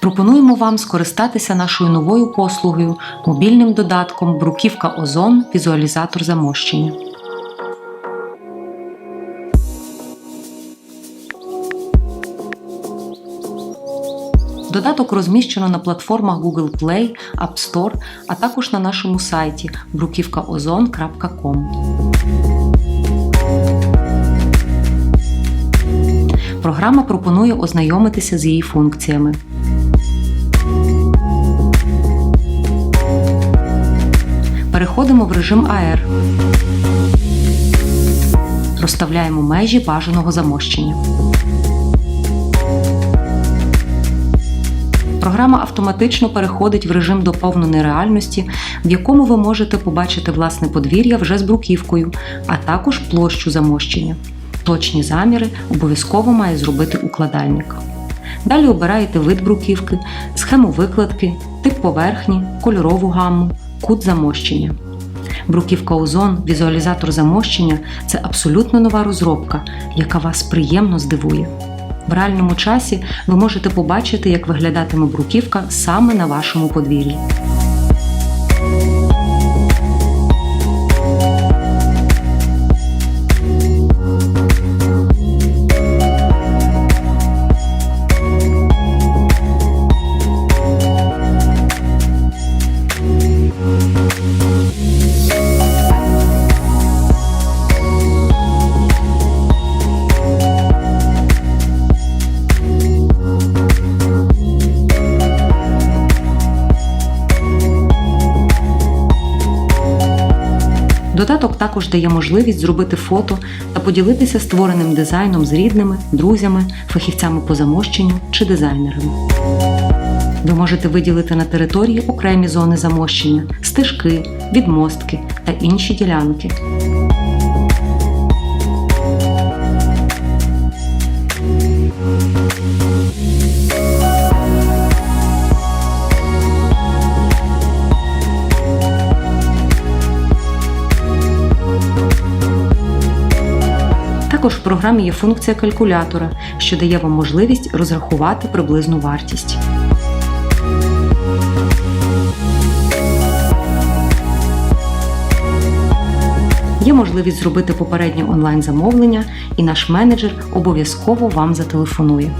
Пропонуємо вам скористатися нашою новою послугою мобільним додатком Бруківка Озон Візуалізатор замощення. Додаток розміщено на платформах Google Play, App Store, а також на нашому сайті brukivkaozon.com. Програма пропонує ознайомитися з її функціями. Переходимо в режим AR. Розставляємо межі бажаного замощення. Програма автоматично переходить в режим доповненої реальності, в якому ви можете побачити власне подвір'я вже з бруківкою, а також площу замощення. Точні заміри обов'язково має зробити укладальник. Далі обираєте вид бруківки, схему викладки, тип поверхні, кольорову гамму, кут замощення. Бруківка Озон, візуалізатор замощення це абсолютно нова розробка, яка вас приємно здивує. В реальному часі ви можете побачити, як виглядатиме бруківка саме на вашому подвір'ї. Додаток також дає можливість зробити фото та поділитися створеним дизайном з рідними, друзями, фахівцями по замощенню чи дизайнерами. Ви можете виділити на території окремі зони замощення, стежки, відмостки та інші ділянки. Також в програмі є функція калькулятора, що дає вам можливість розрахувати приблизну вартість. Є можливість зробити попереднє онлайн замовлення, і наш менеджер обов'язково вам зателефонує.